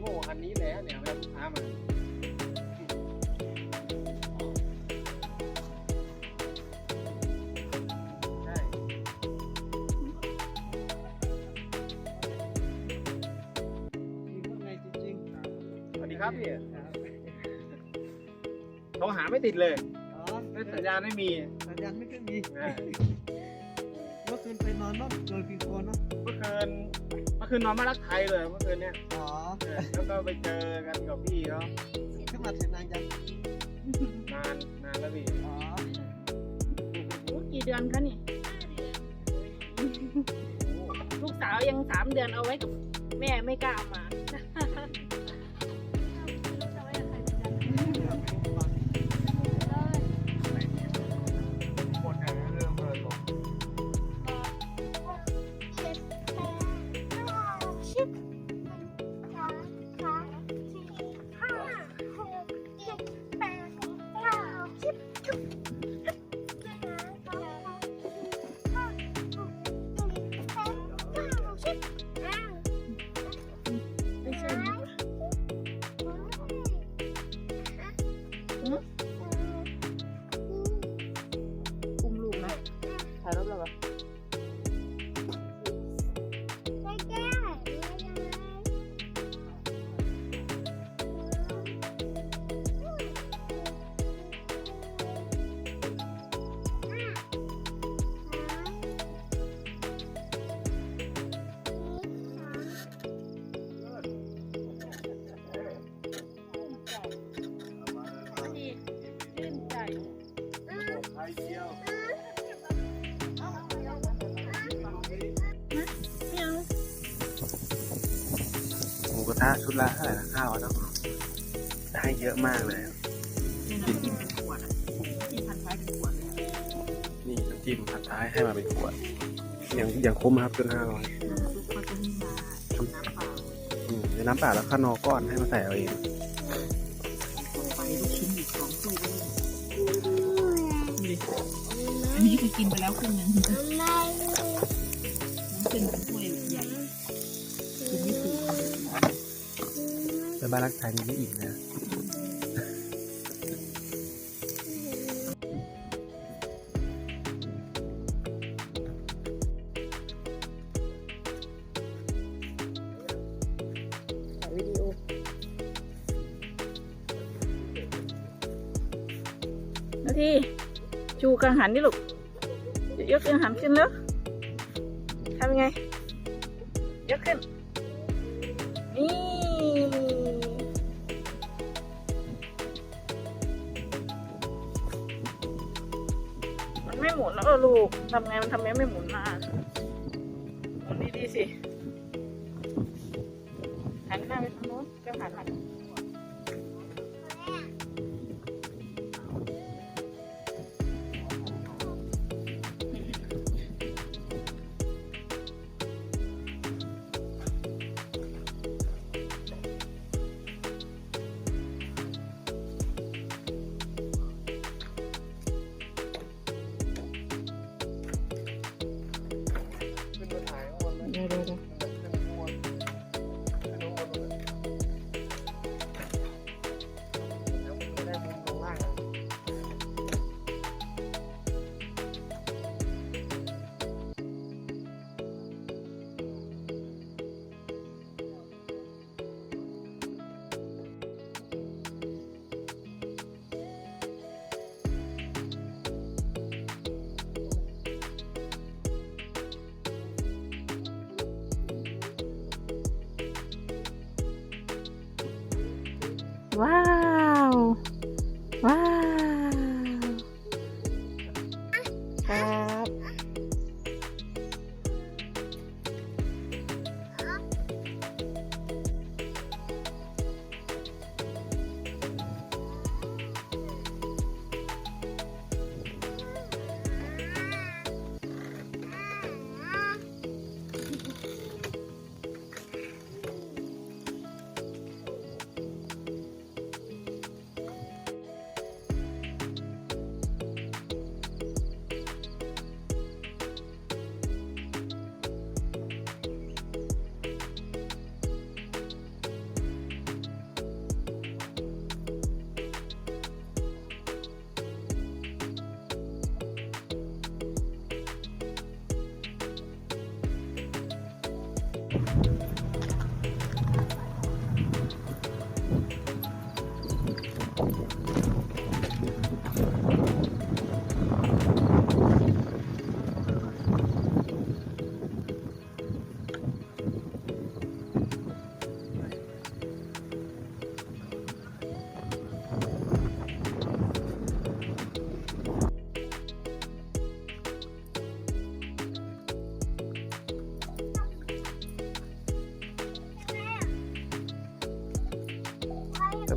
ยังว่ารีโวคันนี้แหละเนี่ยเวลาลูกค้ามาใช่สวัสดีครับพี่โทรหาไม่ติดเลยอ๋อไม่สัญญาณไม่มีสัญญาณไม่ค่อยมีอ่าเมื่อคืนไปนอนนอนโดนปีโคนเนาะ เมื่อคืนเมื่อ คืนนอนมารักไทยเลยเมื่อคืนเนี้ยอ๋อเออแล้วก็ไปเจอกันกับพี่เขาขึ้นมาเสียนานจังนานนานแล้วพี่อ๋อโหกี่เดือนคะนี่ ลูกสาวยังสามเดือนเอาไว้กับแม่ไม่กล้าเอามา ชื่นใจไทยเดียวไม่เอาหมูกระทะชุดละเท่าไหร่นะข้าวเนาะได้เยอะมากเลย กินกินเป็นขวดอะกินพันท้ายเป็นขวดเลยนี่น้ำจิ้มผัดท้ายให้มาเป็นขวด อย่างอย่างคุ้มครับจนห้าร้อยลูกเขาจะมีมาน้ำเปล่าในน้ำเปล่าแล้วข้าวนอก้อนให้มาใส่เอาเองส่ง คือกินไปแล้วครึ่งหนึงน้ำเส้นเป็นถ้วยใหญ่กินไม่ถึงแต่บ้านรักไทยนี่ไม่อิ่มนะถ่ายวิดีโอนาทีชูกังหันนี่ลูก ยกกังหันขึ้นแล้วทำยังไง ยกขึ้น นี่มันไม่หมุนแล้วลูกทำไงมันทำไมไม่หมุนมาหมุนดีๆสิหันหน้าไปทางโน้นก็หันหลัง ว้า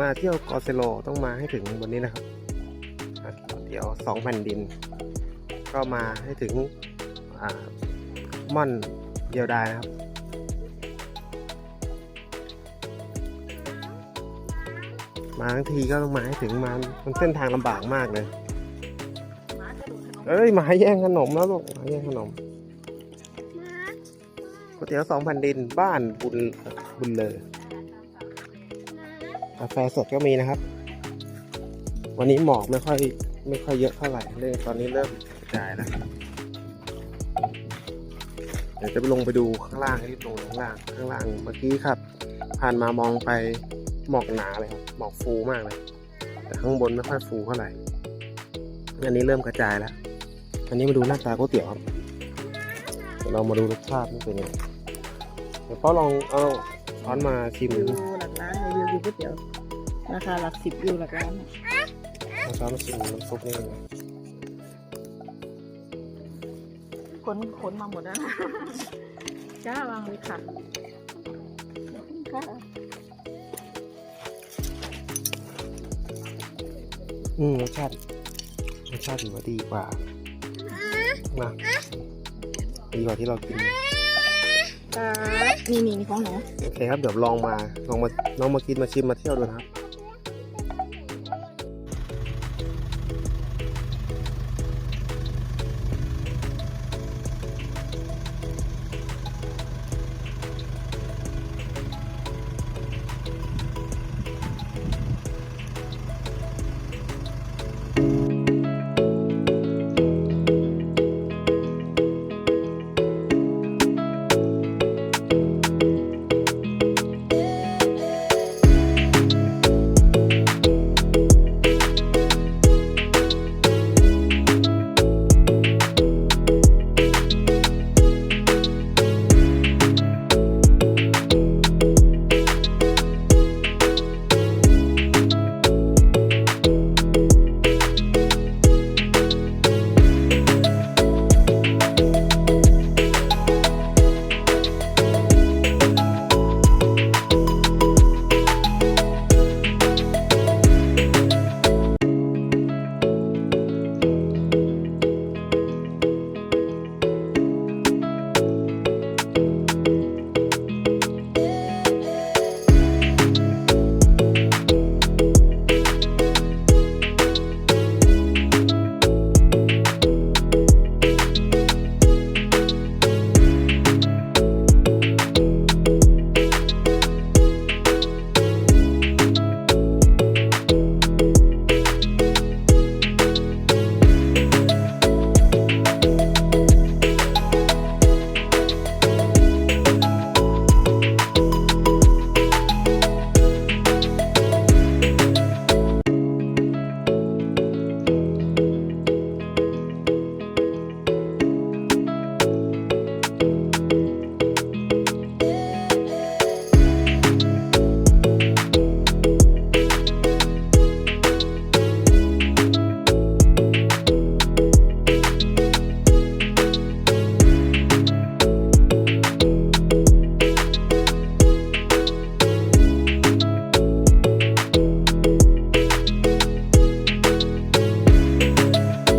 มาเที่ยวกอเซโลต้องมาให้ถึงบนนี้นะครับ เดี๋ยวสองแผ่นดิน ก็มาให้ถึงม่อนเดียวดายนะครับมาทั้งทีก็ต้องมาให้ถึงมามันเส้นทางลำบากมากเลยเอ้ยหมาแย่งขนมแล้วลูกหมาแย่งขนมก๋วยเตี๋ยวสองแผ่นดินบ้านบุญบุญเลย กาแฟสดก็มีนะครับ วันนี้หมอกไม่ค่อยไม่ค่อยเยอะเท่าไหร่เลยตอนนี้เริ่มกระจายแล้วเดี๋ยวจะไปลงไปดูข้างล่างให้รีบลงข้างล่างข้างล่างเมื่อกี้ครับ ผ่านมามองไปหมอกหนาเลยครับหมอกฟูมากเลย แต่ข้างบนไม่ค่อยฟูเท่าไหร่อันนี้เริ่มกระจายแล้วอันนี้มาดูหน้าตาก๋วยเตี๋ยวครับเรามาดูรสชาติมันเป็นยังไงเดี๋ยวพ่อลองเอาช้อนมาชิมดู กล้านเลยวิวก๋วยเตี๋ยวราคาหลักสิบวิวหลักล้านเนี่ยเอาช้อนมาชิมน้ำซุปนี่ยังไงขนขนมาหมดแล้วนะจ้าวางเลยค่ะค่ะอืมรสชาติรสชาติถือว่าดีกว่านะดีกว่าที่เรากินครับ นี่นี่นี่ของหนู โอเคครับ เดี๋ยวลองมา ลองมาลองมากินมาชิมมาเที่ยวดูนะครับ